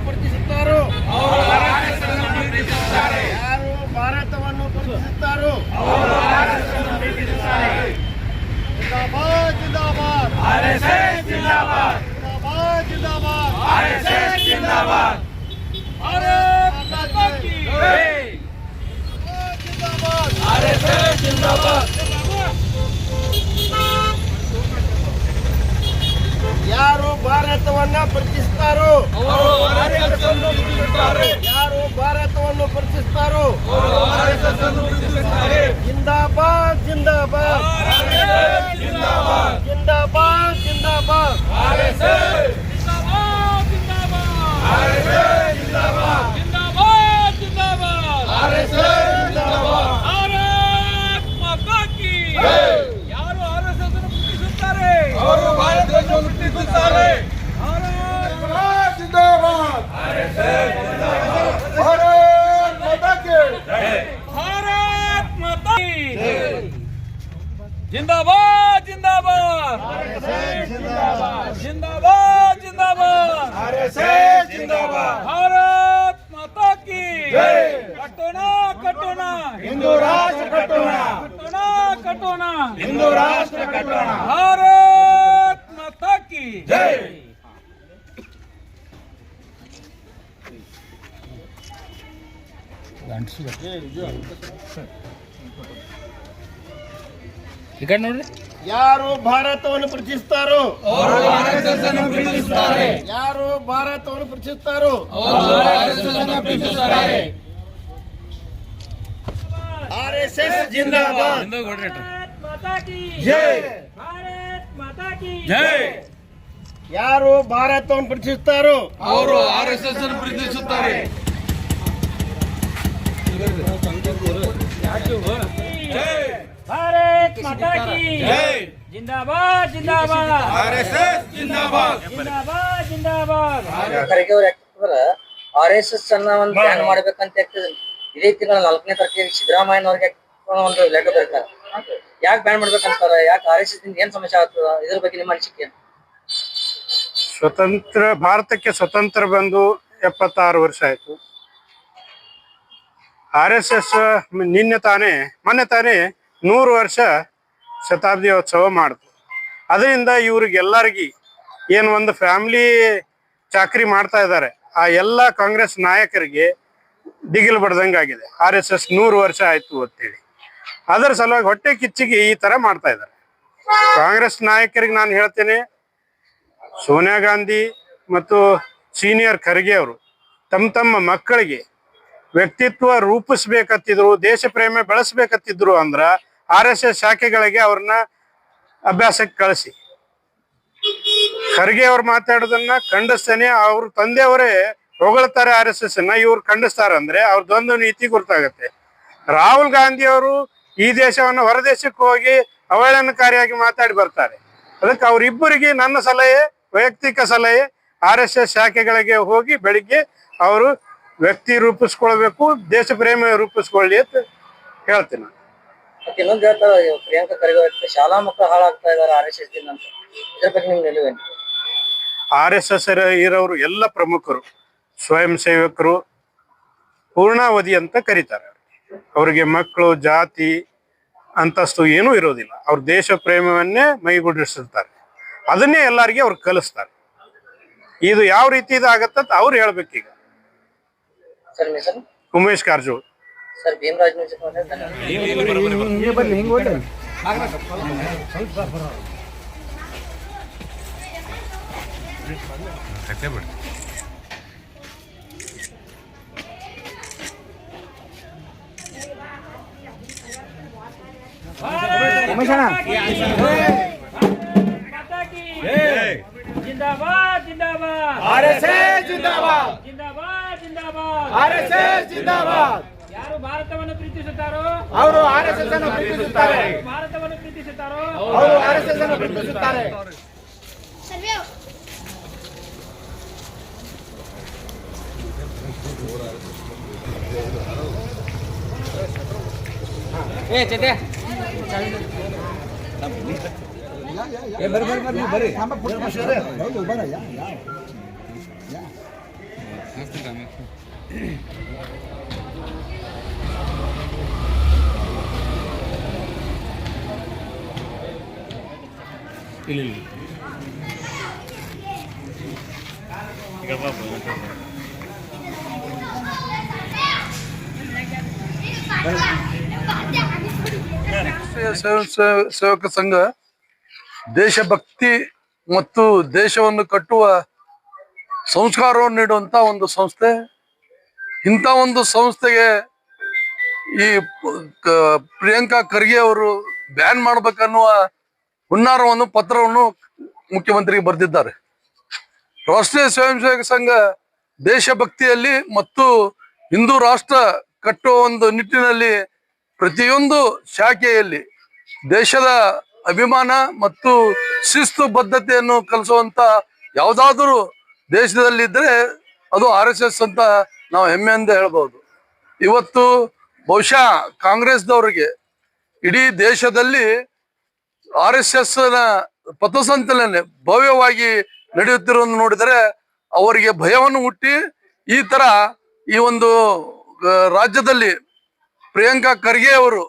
ಭಾರತವನ್ನು ಪ್ರೀತಿಸುತ್ತಾರೋ ಯಾರು ಭಾರತವನ್ನು ಪ್ರೀತಿಸುತ್ತಾರೋ ಜಿಂದಾಬಾದ್ ಜಿಂದಾಬಾದ್. ಜಿಂದಾಬಾದ್ ಜಿಂದಾಬಾದ್. ಭಾರತ್ ಮಾತಾ ಕಿ ಜಿಂದಾಬಾದ್. ಯಾರು ಭಾರತವನ್ನ ಪ್ರೀತಿಸ್ತಾರೋ ಯಾರು ಭಾರತವನ್ನು ಪ್ರೀತಿಸ್ತಾರೋ ಜಿಂದಾಬಾದ್ ಜಿಂದಾಬಾದ್. ಜಿಂದಾಬಾದ್. ಜಿಂದಾಬಾದ್ ಯಾರು ಜಿಂದಾಬಾದ್ ಭಾರತ್ ಮಾತಾ ಕಿ ಕಟ್ಟೋಣ ಕಟ್ಟೋಣ ಹಿಂದೂ ರಾಷ್ಟ್ರ ಕಟ್ಟೋಣ ಕಟ್ಟೋಣ ಕಟ್ಟೋಣ ಹಿಂದೂ ರಾಷ್ಟ್ರ ಕಟ್ಟೋಣ ಭಾರತ್ ಮಾತಾ ಕಿ ಜೈ ಈ ಕಡೆ ನೋಡ್ರಿ ಯಾರು ಭಾರತವನ್ನು ಪ್ರೀತಿಸ್ತಾರೋ ಅವರು ಆರ್ಎಸ್ಎಸ್ ಅನ್ನು ಪ್ರೀತಿಸುತ್ತಾರೆ ಯಾರು ಭಾರತವನ್ನು ಪ್ರೀತಿಸ್ತಾರೋ ಅವರು ಆರ್ಎಸ್ಎಸ್ ಅನ್ನು ಪ್ರೀತಿಸುತ್ತಾರೆ ಆರ್ ಎಸ್ ಎಸ್ ಜಿಂದಾಬಾದ್ ಜೈ ಜೈ ಯಾರು ಭಾರತವನ್ನು ಪ್ರೀತಿಸ್ತಾರೋ ಅವರು ಆರ್ಎಸ್ಎಸ್ ಅನ್ನು ಪ್ರೀತಿಸುತ್ತಾರೆ ಭಾರತ್ ಮಾತಾ ಕಿ ಜೈ ಜಿಂದಾಬಾದ್ ಜಿಂದಾಬಾದ್ ಆರ್ಎಸ್ಎಸ್ ಜಿಂದಾಬಾದ್ ಜಿಂದಾಬಾದ್ ಜಿಂದಾಬಾದ್. ಖರ್ಗೆ ಅವ್ರು ಯಾಕಂದ್ರ ಆರ್ ಎಸ್ ಎಸ್ ಅನ್ನ ಒಂದು ಬ್ಯಾನ್ ಮಾಡ್ಬೇಕಂತ ಆಗ್ತದೆ ಇದೇ ತಿಂಗಳ ನಾಲ್ಕನೇ ತಾರೀಕಿಗೆ ಸಿದ್ದರಾಮಯ್ಯನವ್ರಿಗೆ ಒಂದು ಲೆಕ್ಕ ಬರ್ತಾರೆ ಯಾಕೆ ಬ್ಯಾನ್ ಮಾಡ್ಬೇಕಂತಾರ ಯಾಕೆ ಆರ್ ಎಸ್ ಎಸ್ ಇಂದ ಏನ್ ಸಮಸ್ಯೆ ಆಗ್ತದ? ಇದ್ರ ಬಗ್ಗೆ ನಿಮ್ಮ ಅನಿಸಿಕೆ? ಸ್ವತಂತ್ರ ಭಾರತಕ್ಕೆ ಸ್ವತಂತ್ರ ಬಂದು ಎಪ್ಪತ್ತಾರು ವರ್ಷ ಆಯ್ತು. ಆರ್ ಎಸ್ ಎಸ್ ನಿನ್ನೆ ತಾನೇ ಮೊನ್ನೆ ತಾನೇ ನೂರು ವರ್ಷ ಶತಾಬ್ದಿಯೋತ್ಸವ ಮಾಡ್ತು. ಅದರಿಂದ ಇವ್ರಿಗೆಲ್ಲರಿಗಿ ಏನು ಒಂದು ಫ್ಯಾಮಿಲಿ ಚಾಕ್ರಿ ಮಾಡ್ತಾ ಇದ್ದಾರೆ. ಆ ಎಲ್ಲ ಕಾಂಗ್ರೆಸ್ ನಾಯಕರಿಗೆ ದಿಗಿಲು ಬಡ್ದಂಗೆ ಆಗಿದೆ. ಆರ್ ಎಸ್ ಎಸ್ ನೂರು ವರ್ಷ ಆಯ್ತು ಅಂತೇಳಿ. ಅದರ ಸಲುವಾಗಿ ಹೊಟ್ಟೆ ಕಿಚ್ಚಿಗೆ ಈ ತರ ಮಾಡ್ತಾ ಇದ್ದಾರೆ. ಕಾಂಗ್ರೆಸ್ ನಾಯಕರಿಗೆ ನಾನು ಹೇಳ್ತೇನೆ, ಸೋನಿಯಾ ಗಾಂಧಿ ಮತ್ತು ಸೀನಿಯರ್ ಖರ್ಗೆ ಅವರು ತಮ್ಮ ತಮ್ಮ ಮಕ್ಕಳಿಗೆ ವ್ಯಕ್ತಿತ್ವ ರೂಪಿಸ್ಬೇಕತ್ತಿದ್ರು, ದೇಶ ಪ್ರೇಮ ಬೆಳೆಸ್ಬೇಕತ್ತಿದ್ರು ಅಂದ್ರ ಆರ್ ಎಸ್ ಎಸ್ ಶಾಖೆಗಳಿಗೆ ಅವ್ರನ್ನ ಅಭ್ಯಾಸಕ್ಕೆ ಕಳಿಸಿ. ಖರ್ಗೆ ಅವ್ರು ಮಾತಾಡೋದನ್ನ ಖಂಡಿಸ್ತೇನೆ, ಅವ್ರ ತಂದೆಯವರೇ ಹೊಗಳ್ತಾರೆ ಆರ್ ಎಸ್ ಎಸ್ ಅನ್ನ, ಇವ್ರು ಖಂಡಿಸ್ತಾರಂದ್ರೆ ದ್ವಂದ್ವ ನೀತಿ ಗುರ್ತಾಗತ್ತೆ. ರಾಹುಲ್ ಗಾಂಧಿ ಅವರು ಈ ದೇಶವನ್ನ ಹೊರದೇಶಕ್ಕೆ ಹೋಗಿ ಅವಹೇಳನಕಾರಿಯಾಗಿ ಮಾತಾಡಿ ಬರ್ತಾರೆ. ಅದಕ್ಕೆ ಅವರಿಬ್ಬರಿಗೆ ನನ್ನ ಸಲಹೆ, ವೈಯಕ್ತಿಕ ಸಲಹೆ ಆರ್ ಎಸ್ ಎಸ್ ಶಾಖೆಗಳಿಗೆ ಹೋಗಿ ಬೆಳಿಗ್ಗೆ ಅವರು ವ್ಯಕ್ತಿ ರೂಪಿಸ್ಕೊಳ್ಬೇಕು, ದೇಶ ಪ್ರೇಮ ರೂಪಿಸ್ಕೊಳ್ಳಿ ಅಂತ ಹೇಳ್ತೀನಿ ಇನ್ನೊಂದು ಹೇಳ್ತಾರೆ ಶಾಲಾ ಮಕ್ಕಳು ಹಾಳಾಗ್ತಾ ಇದ್ದಾರೆ ಆರ್ ಎಸ್ ಎಸ್ ದಿನ ಅಂತ. ಬಗ್ಗೆ ನಿಮ್ಗೆ ನಿಲುವೇನು? ಆರ್ ಎಸ್ ಎಸ್ ಇರೋರು ಎಲ್ಲ ಪ್ರಮುಖರು ಸ್ವಯಂ ಸೇವಕರು ಪೂರ್ಣಾವಧಿ ಅಂತ ಕರೀತಾರೆ ಅವರಿಗೆ ಮಕ್ಕಳು ಜಾತಿ ಅಂತಸ್ತು ಏನೂ ಇರೋದಿಲ್ಲ ಅವ್ರ ದೇಶ ಪ್ರೇಮವನ್ನೇ ಮೈಗೂಡಿಸಿರ್ತಾರೆ ಅದನ್ನೇ ಎಲ್ಲರಿಗೆ ಅವ್ರು ಕಲಿಸ್ತಾರೆ ಇದು ಯಾವ ರೀತಿ ಇದಾಗತ್ತ ಅಂತ ಅವ್ರು ಹೇಳ್ಬೇಕೀಗ ಉಮೇಶ್ ಕಾರಜೋಳ್ ಸರ್ ಜಿಂದಾಬಾದ್ ಜಿಂದಾಬಾದ್. ಆರ್ಎಸ್ಎಸ್ ಜಿಂದಾಬಾದ್. ಜಿಂದಾಬಾದ್ ಜಿಂದಾಬಾದ್. ಆರ್ಎಸ್ಎಸ್ ಜಿಂದಾಬಾದ್. ಯಾರು ಭಾರತವನ್ನು ಪ್ರೀತಿಸುತ್ತಾರೋ? ಅವರು ಆರ್ಎಸ್ಎಸ್ ಅನ್ನು ಪ್ರೀತಿಸುತ್ತಾರೆ. ಭಾರತವನ್ನು ಪ್ರೀತಿಸುತ್ತಾರೋ? ಅವರು ಆರ್ಎಸ್ಎಸ್ ಅನ್ನು ಪ್ರೀತಿಸುತ್ತಾರೆ. ಏ ಚತೆ ಏ ಬರ್ರಿ ಬರ್ರಿ ಬರ್ರಿ ಬರ್ರಿ ಹೌದು ಬರ ಯಾ ಯಾ ಯಾ ಇಲ್ಲ ಇಲ್ಲ ಈಗ ಬಾ ರಾಷ್ಟ್ರೀಯ ಸ್ವಯಂ ಸೇವ- ಸೇವಕ ಸಂಘ ದೇಶಭಕ್ತಿ ಮತ್ತು ದೇಶವನ್ನು ಕಟ್ಟುವ ಸಂಸ್ಕಾರವನ್ನು ನೀಡುವಂತ ಒಂದು ಸಂಸ್ಥೆ. ಇಂಥ ಒಂದು ಸಂಸ್ಥೆಗೆ ಈ ಪ್ರಿಯಾಂಕಾ ಖರ್ಗೆ ಅವರು ಬ್ಯಾನ್ ಮಾಡ್ಬೇಕನ್ನುವ ಹುನ್ನಾರವನ್ನು, ಪತ್ರವನ್ನು ಮುಖ್ಯಮಂತ್ರಿಗೆ ಬರೆದಿದ್ದಾರೆ. ರಾಷ್ಟ್ರೀಯ ಸ್ವಯಂ ಸೇವಕ ಸಂಘ ದೇಶಭಕ್ತಿಯಲ್ಲಿ ಮತ್ತು ಹಿಂದೂ ರಾಷ್ಟ್ರ ಕಟ್ಟುವ ಒಂದು ನಿಟ್ಟಿನಲ್ಲಿ ಪ್ರತಿಯೊಂದು ಶಾಖೆಯಲ್ಲಿ ದೇಶದ ಅಭಿಮಾನ ಮತ್ತು ಶಿಸ್ತು ಬದ್ಧತೆಯನ್ನು ಕಲಿಸುವಂತ ದೇಶದಲ್ಲಿ ದೇಶದಲ್ಲಿದ್ದರೆ ಅದು ಆರ್ ಎಸ್ ಎಸ್ ಅಂತ ನಾವು ಹೆಮ್ಮೆಯಿಂದ ಹೇಳ್ಬೋದು. ಇವತ್ತು ಬಹುಶಃ ಕಾಂಗ್ರೆಸ್ದವರಿಗೆ ಇಡೀ ದೇಶದಲ್ಲಿ ಆರ್ ಎಸ್ ಎಸ್ನ ಪಥಸಂಚಲನೆ ಭವ್ಯವಾಗಿ ನಡೆಯುತ್ತಿರುವುದನ್ನು ನೋಡಿದರೆ ಅವರಿಗೆ ಭಯವನ್ನು ಹುಟ್ಟಿ ಈ ತರ ಈ ಒಂದು ರಾಜ್ಯದಲ್ಲಿ ಪ್ರಿಯಾಂಕಾ ಖರ್ಗೆ ಅವರು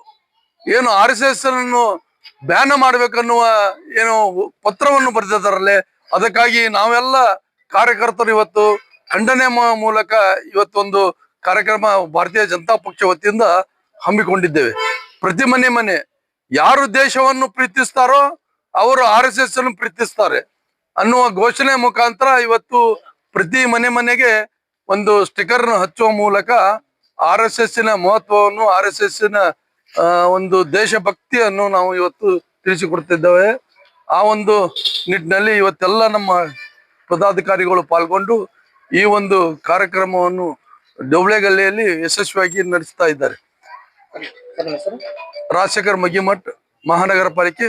ಏನು ಆರ್ ಎಸ್ ಎಸ್ ಅನ್ನು ಬ್ಯಾನ್ ಮಾಡ್ಬೇಕನ್ನುವ ಏನು ಪತ್ರವನ್ನು ಬರೆದಿದ್ದಾರಲ್ಲೇ, ಅದಕ್ಕಾಗಿ ನಾವೆಲ್ಲ ಕಾರ್ಯಕರ್ತರು ಇವತ್ತು ಖಂಡನೆ ಮೂಲಕ ಇವತ್ತೊಂದು ಕಾರ್ಯಕ್ರಮ ಭಾರತೀಯ ಜನತಾ ಪಕ್ಷ ವತಿಯಿಂದ ಹಮ್ಮಿಕೊಂಡಿದ್ದೇವೆ. ಪ್ರತಿ ಮನೆ ಮನೆ ಯಾರು ದೇಶವನ್ನು ಪ್ರೀತಿಸ್ತಾರೋ ಅವರು ಆರ್ ಎಸ್ ಎಸ್ ಅನ್ನು ಪ್ರೀತಿಸ್ತಾರೆ ಅನ್ನುವ ಘೋಷಣೆ ಮುಖಾಂತರ ಇವತ್ತು ಪ್ರತಿ ಮನೆ ಮನೆಗೆ ಒಂದು ಸ್ಟಿಕರ್ ಹಚ್ಚುವ ಮೂಲಕ ಆರ್ ಎಸ್ ಎಸ್ನ ಮಹತ್ವವನ್ನು ಆರ್ ಎಸ್ ಎಸ್ನ ಒಂದು ದೇಶಭಕ್ತಿಯನ್ನು ನಾವು ಇವತ್ತು ತಿಳಿಸಿಕೊಡ್ತಿದ್ದೇವೆ. ಆ ಒಂದು ನಿಟ್ಟಿನಲ್ಲಿ ಇವತ್ತೆಲ್ಲ ನಮ್ಮ ಪದಾಧಿಕಾರಿಗಳು ಪಾಲ್ಗೊಂಡು ಈ ಒಂದು ಕಾರ್ಯಕ್ರಮವನ್ನು ಡೊಬ್ಳೆಗಲ್ಲಿಯಲ್ಲಿ ಯಶಸ್ವಿಯಾಗಿ ನಡೆಸ್ತಾ ಇದ್ದಾರೆ. ರಾಜಶೇಖರ್ ಮಗಿಮಠ್ ಮಹಾನಗರ ಪಾಲಿಕೆ